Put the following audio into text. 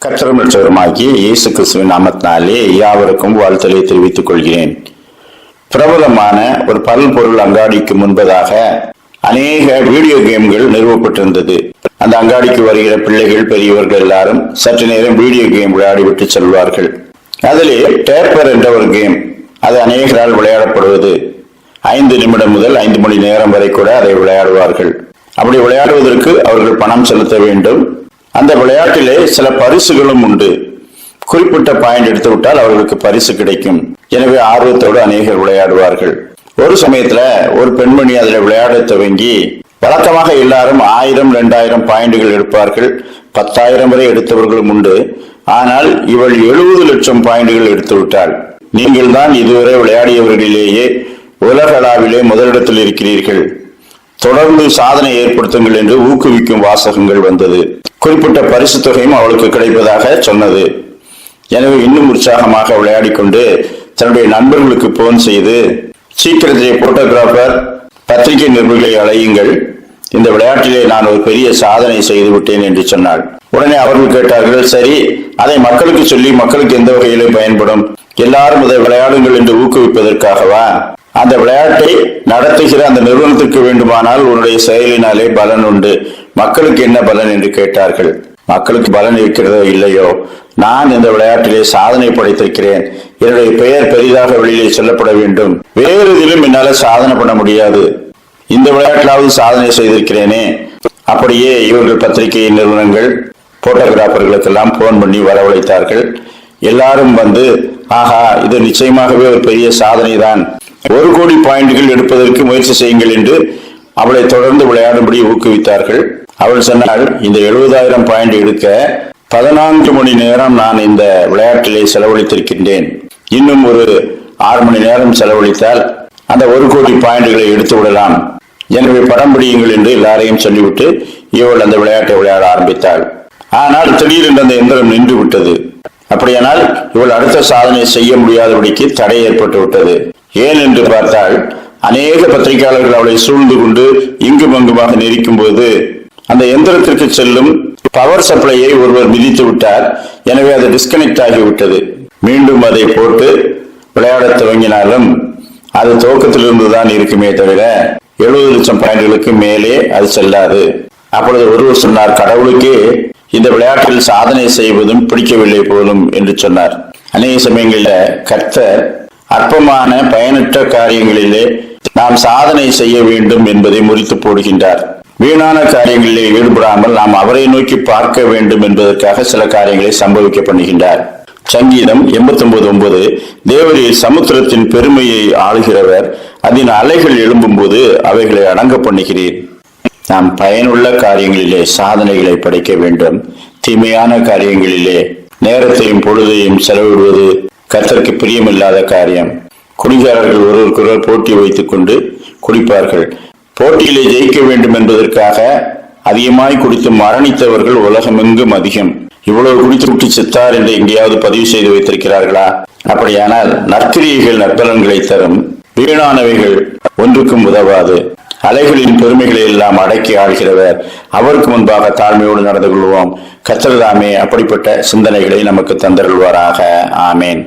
கற்றரும் இயேசு கிறிஸ்துவின் நாமத்தினாலே யாவருக்கும் வாழ்த்தலை தெரிவித்துக் கொள்கிறேன். பிரபலமான ஒரு பல்பொருள் அங்காடிக்கு முன்பதாக அநேக வீடியோ கேம்கள் நிறுவப்பட்டிருந்தது. அந்த அங்காடிக்கு வருகிற பிள்ளைகள் பெரியவர்கள் எல்லாரும் சற்று நேரம் வீடியோ கேம் விளையாடிவிட்டு செல்வார்கள். அதிலே டேப்பர் என்ற ஒரு கேம் அது அநேகரால் விளையாடப்படுவது. ஐந்து நிமிடம் முதல் ஐந்து மணி நேரம் வரை கூட அதை விளையாடுவார்கள். அப்படி விளையாடுவதற்கு அவர்கள் பணம் செலுத்த வேண்டும். அந்த விளையாட்டிலே சில பரிசுகளும் உண்டு. குறிப்பிட்ட பாயிண்ட் எடுத்து விட்டால் அவர்களுக்கு பரிசு கிடைக்கும். எனவே ஆர்வத்தோடு அநேகர் விளையாடுவார்கள். ஒரு சமயத்துல ஒரு பெண்மணி அதில் விளையாட துவங்கி வழக்கமாக எல்லாரும் ஆயிரம் ரெண்டாயிரம் பாயிண்டுகள் எடுப்பார்கள். பத்தாயிரம் வரை எடுத்தவர்களும் உண்டு. ஆனால் இவள் எழுபது லட்சம் பாயிண்டுகள் எடுத்து விட்டாள் நீங்கள் தான் இதுவரை விளையாடியவர்களிலேயே உலகளவிலே முதலிடத்தில் இருக்கிறீர்கள். தொடர்ந்து சாதனை ஏற்படுத்துங்கள் என்று ஊக்குவிக்கும் வாசகங்கள் வந்தது. குறிப்பிட்ட பரிசு தொகையும் அவளுக்கு கிடைப்பதாக சொன்னது. எனவே இன்னும் உற்சாகமாக விளையாடிக்கொண்டு தன்னுடைய நண்பர்களுக்கு போன் செய்து சீக்கிரத்திலே போட்டோகிராஃபர் பத்திரிகை நிருபர்களை அழையுங்கள். இந்த விளையாட்டிலே நான் ஒரு பெரிய சாதனை செய்து விட்டேன் என்று சொன்னாள். உடனே அவர்கள் கேட்டார்கள் சரி அதை மக்களுக்கு சொல்லி மக்களுக்கு எந்த வகையிலே பயன்படும்? எல்லாரும் இதை விளையாடுங்கள் என்று ஊக்குவிப்பதற்காகவா? அந்த விளையாட்டை நடத்துகிற அந்த நிறுவனத்திற்கு வேண்டுமானால் உன்னுடைய செயலினாலே பலன் உண்டு. மக்களுக்கு என்ன பலன் என்று கேட்டார்கள். மக்களுக்கு பலன் இருக்கிறதோ இல்லையோ? நான் இந்த விளையாட்டிலே சாதனை படைத்திருக்கிறேன். என்னுடைய பெயர் பெரிதாக வெளியிலே சொல்லப்பட வேண்டும். வேறு இதிலும் என்னால சாதனை பண்ண முடியாது. இந்த விளையாட்டிலாவது சாதனை செய்திருக்கிறேனே. அப்படியே இவர்கள் பத்திரிகை நிறுவனங்கள் போட்டோகிராஃபர்களுக்கெல்லாம் போன் பண்ணி வரவழைத்தார்கள். எல்லாரும் வந்து ஆஹா இது நிச்சயமாகவே ஒரு பெரிய சாதனை தான் ஒரு கோடி பாயிண்டுகள் எடுப்பதற்கு முயற்சி செய்யுங்கள் என்று அவளை தொடர்ந்து விளையாடும்படி ஊக்குவித்தார்கள். அவள் சொன்னாள் இந்த எழுபதாயிரம் பாயிண்ட் எடுக்க பதினான்கு மணி நேரம் நான் இந்த விளையாட்டிலே செலவழித்திருக்கின்றேன். இன்னும் ஒரு ஆறு மணி நேரம் செலவழித்தால் அந்த ஒரு கோடி பாயிண்டுகளை எடுத்து விடலாம். எனவே படம் பிடியுங்கள் என்று எல்லாரையும் சொல்லிவிட்டு இவள் அந்த விளையாட்டை விளையாட ஆரம்பித்தாள். ஆனால் திடீரென்று அந்த எந்திரம் நின்று விட்டது அப்படியானால் இவள் அடுத்த சாதனை செய்ய முடியாதபடிக்கு தடை ஏற்பட்டு விட்டது ஏன் என்று பார்த்தால் அநேக பத்திரிகையாளர்கள் அவளை சூழ்ந்து கொண்டு இங்கும் அங்குமாக நெரிக்கும் போது அந்த எந்திரத்திற்கு செல்லும் பவர் சப்ளையை ஒருவர் மிதித்து விட்டார். எனவே அது டிஸ்கனெக்ட் ஆகிவிட்டது. மீண்டும் அதை போட்டு விளையாடத் துவங்கினாலும் அது துவக்கத்திலிருந்து தான் இருக்குமே தவிர எழுபது லட்சம் பாயிண்ட்களுக்கு மேலே அது செல்லாது. அப்பொழுது ஒருவர் சொன்னார் கடவுளுக்கே இந்த விளையாட்டில் சாதனை செய்வதும் பிடிக்கவில்லை போலும் என்று சொன்னார். அநேக சமயங்களில் கர்த்தர் அற்பமான பயனற்ற காரியங்களிலே நாம் சாதனை செய்ய வேண்டும் என்பதை முறித்து போடுகின்றார். வீணான காரியங்களிலே ஈடுபடாமல் நாம் அவரை நோக்கி பார்க்க வேண்டும் என்பதற்காக சில காரியங்களை சம்பவிக்க பண்ணுகின்றார். சங்கீதம் எண்பத்தி ஒன்பது ஒன்பது தேவரீர் சமுத்திரத்தின் பெருமையை ஆளுகிறவர் அதன் அலைகள் எழும்பும்போது அவைகளை அடங்க பண்ணுகிறீர். நாம் பயனுள்ள காரியங்களிலே சாதனைகளை படைக்க வேண்டும். தீமையான காரியங்களிலே நேரத்தையும் பொழுதையும் செலவிடுவது கத்தருக்கு பிரியமில்லாத காரியம். குடிகாரர்கள் ஒருவருக்கொருவர் போட்டி வைத்துக் கொண்டு குடிப்பார்கள். போட்டியிலே ஜெயிக்க வேண்டும் என்பதற்காக அதிகமாய் குடித்து மரணித்தவர்கள் உலகமெங்கும் அதிகம். இவ்வளவு குடித்து விட்டு செத்தார் என்று எங்கேயாவது பதிவு செய்து வைத்திருக்கிறார்களா? அப்படியானால் நற்கிரியைகள் நற்பலன்களை தரும் வீணானவைகள் ஒன்றுக்கும் உதவாது. அலைகளின் பெருமைகளை எல்லாம் அடக்கி ஆள்கிறவர். அவருக்கு முன்பாக தாழ்மையோடு நடந்து கொள்வோம். கத்தர்தாமே அப்படிப்பட்ட சிந்தனைகளை நமக்கு தந்தருள்வாராக. ஆமேன்.